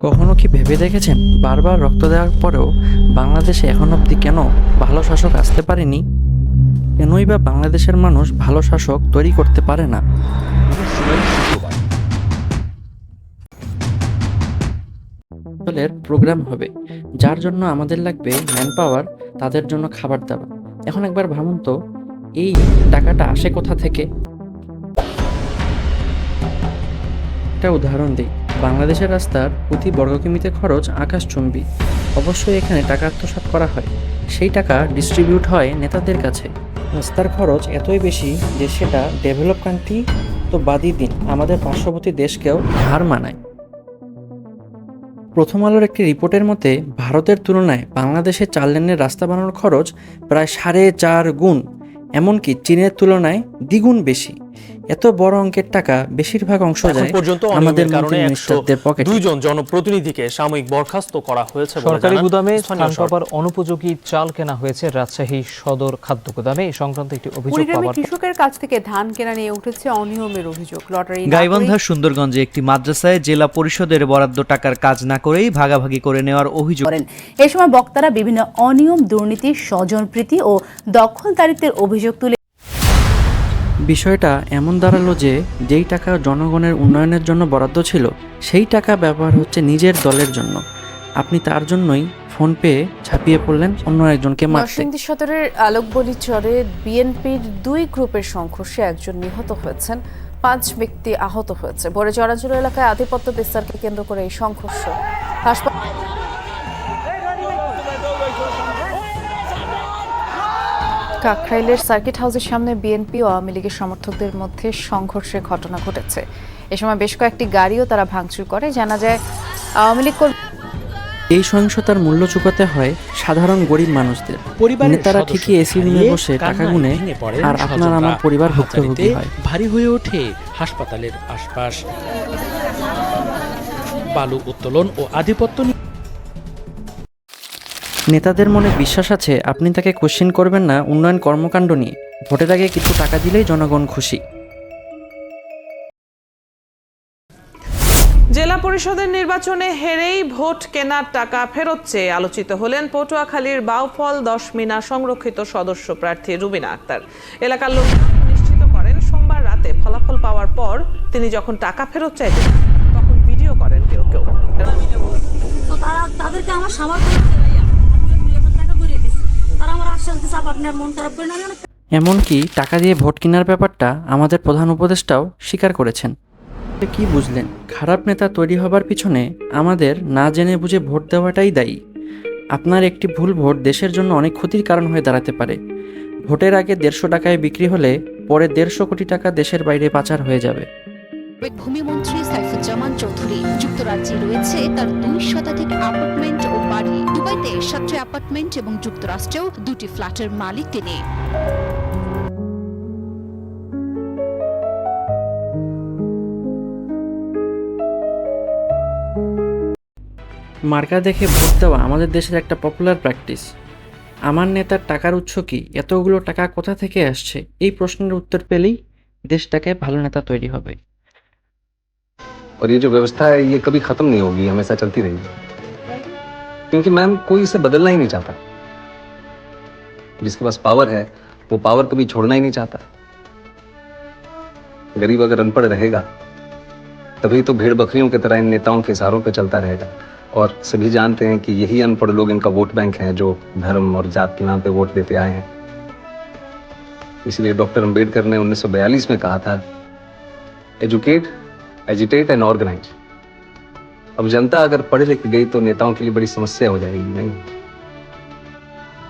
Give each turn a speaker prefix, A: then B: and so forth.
A: কখনো কি ভেবে দেখেছেন বারবার রক্ত দেওয়ার পরেও বাংলাদেশে এখন অবধি কেন ভালো শাসক আসতে পারেনি? কেনই বা বাংলাদেশের মানুষ ভালো শাসক তৈরি করতে পারে না? প্রোগ্রাম হবে। যার জন্য আমাদের লাগবে ম্যান পাওয়ার তাদের জন্য খাবার দাবার। এখন একবার ভাবুন তো, এই টাকাটা আসে কোথা থেকে? একটা উদাহরণ দিই। বাংলাদেশের রাস্তার প্রতি বর্গকিমিতে খরচ আকাশচুম্বী। অবশ্যই এখানে টাকা আত্মসাৎ করা হয়। সেই টাকা ডিস্ট্রিবিউট হয় নেতাদের কাছে। রাস্তার খরচ এতই বেশি যে সেটা ডেভেলপ কান্ট্রি তো বাদই দিন, আমাদের পার্শ্ববর্তী দেশকেও হার মানায়। প্রথম আলোর একটি রিপোর্টের মতে, ভারতের তুলনায় বাংলাদেশে চার লেনের রাস্তা বানানোর খরচ প্রায় সাড়ে চার গুণ। এমনকি চীনের তুলনায় দ্বিগুণ বেশি। এত বড় অঙ্কের টাকা বেশিরভাগ অংশ যায়
B: পর্যন্ত
A: আমাদের
B: অনিয়মের কারণে
A: পকেটে
B: দুইজন জনপ্রতিনিধিকে সাময়িক বরখাস্ত করা হয়েছে
C: সরকারি গুদামে স্থান পাবার অনুপযোগী চাল কেনা হয়েছে রাজশাহী সদর খাদ্য গুদামে। এই সংক্রান্ত একটি অভিযোগ পাওয়ার
D: কৃষকের কাছ থেকে ধান কেনা নিয়ে উঠেছে অনিয়মের অভিযোগ। লটারি না
E: গাইবান্ধা
D: করেই
E: সুন্দরগঞ্জে একটি মাদ্রাসায় জেলা পরিষদের বরাদ্দ টাকার কাজ না করেই ভাগাভাগি করে নেওয়ার অভিযোগ।
F: করেন। এ সময় বক্তারা বিভিন্ন অনিয়ম দুর্নীতি স্বজনপ্রীতি ও দখলদারিত্বের অভিযোগ তুলে
A: বিষয়টা এমন দাঁড়াল যে যেই টাকা জনগণের উন্নয়নের জন্য বরাদ্দ ছিল, সেই টাকা ব্যবহার হচ্ছে নিজের দলের জন্য। আপনি তার জন্যই ফোন পেয়ে ছাপিয়ে পড়লেন অন্য একজনকে মারতে।
G: নরসিংদী সদরের আলোকবলী চরে বিএনপির দুই গ্রুপের সংঘর্ষে একজন নিহত হয়েছেন, পাঁচ ব্যক্তি আহত হয়েছে। বড় জরাজুর এলাকায় আধিপত্য বিস্তারকে কেন্দ্র করে এই সংঘর্ষ। হাসপাতাল কাকরাইলের সার্কিট হাউসের সামনে বিএনপি ও আওয়ামী লীগের সমর্থকদের মধ্যে সংঘর্ষের ঘটনা ঘটেছে। এ সময় বেশ কয়েকটি গাড়িও তারা ভাঙচুর করে। জানা যায় আওয়ামী লীগ
A: এই সহিংসতার মূল্য চুকাতে হয় সাধারণ গরিব মানুষদের।
H: পরিবারের
A: নেতারা ঠিকই এসি রুমে বসে টাকা গুনে আর আপনার আমার পরিবার ভুক্তভোগী হয়।
H: ভারী হয়ে ওঠে হাসপাতালের আশপাশ। বালু উত্তোলন ও আধিপত্য
A: নেতাদের মনে বিশ্বাস আছে আপনি তাকে কোশ্চেন করবেন না উন্নয়ন কর্মকাণ্ড নিয়ে। ভোটের আগে কিছু টাকা দিলেই জনগণ খুশি।
I: জেলা পরিষদের নির্বাচনে হেরেই ভোট কেনার টাকা ফেরত চেয়ে আলোচিত হলেন পটুয়াখালীর বাউফল দশ মিনা সংরক্ষিত সদস্য প্রার্থী রুবিনা আক্তার। এলাকার লোক নিশ্চিত করেন সোমবার রাতে ফলাফল পাওয়ার পর তিনি যখন টাকা ফেরত চাইতেন তখন ভিডিও করেন কেউ কেউ।
J: তো তারা তাদেরকে আমার সামর্থ্য হচ্ছে ভাইয়া আমি দুই হাজার টাকা করে দিচ্ছি আমার আশ্বাস দিচ্ছে আপনি মন খারাপ করে না আমি অনেক
A: এমনকি টাকা দিয়ে ভোট কেনার ব্যাপারটা আমাদের প্রধান উপদেষ্টাও স্বীকার করেছেন। কি বুঝলেন? খারাপ নেতা তৈরি হবার পিছনে আমাদের না জেনে বুঝে ভোট দেওয়াটাই দায়ী। আপনার একটি ভুল ভোট দেশের জন্য অনেক ক্ষতির কারণ হয়ে দাঁড়াতে পারে। ভোটের আগে দেড়শো টাকায় বিক্রি হলে পরে দেড়শো কোটি টাকা দেশের বাইরে পাচার হয়ে যাবে।
K: ভূমিমন্ত্রী সাইফুজ্জামান চৌধুরী যুক্তরাজ্যে রয়েছে তার দুই শতাধিক অ্যাপার্টমেন্ট ও বাড়ি। দুবাইতে সাতটি অ্যাপার্টমেন্ট এবং যুক্তরাষ্ট্রেও দুটি ফ্ল্যাটের মালিক তিনি।
A: মার্কা দেখে ভোট দেওয়া আমাদের দেশের একটা পপুলার প্র্যাকটিস আমার নেতার টাকার উৎস কি? এতগুলো টাকা কোথা থেকে আসছে? এই প্রশ্নের উত্তর পেলেই দেশটাকে ভালো নেতা তৈরি হবে।
L: और ये जो व्यवस्था है, ये कभी खत्म नहीं होगी, हमेशा चलती रहेगी। क्योंकि मैम, कोई इसे बदलना ही नहीं चाहता। जिसके पास पावर है, वो पावर कभी छोड़ना ही नहीं चाहता। गरीब अगर अनपढ़ रहेगा, तभी तो भेड़ बकरियों की तरह इन नेताओं के इशारों पर चलता रहेगा। और सभी जानते हैं कि यही अनपढ़ लोग इनका वोट बैंक है, जो धर्म और जात के नाम पे वोट देते आए हैं। इसलिए डॉक्टर अंबेडकर ने 1942 में कहा था एजुकेट एजिटेट एंड ऑर्गेनाइज अब जनता अगर पढ़ लिख गई तो नेताओं के लिए बड़ी समस्या हो जाएगी, नहीं?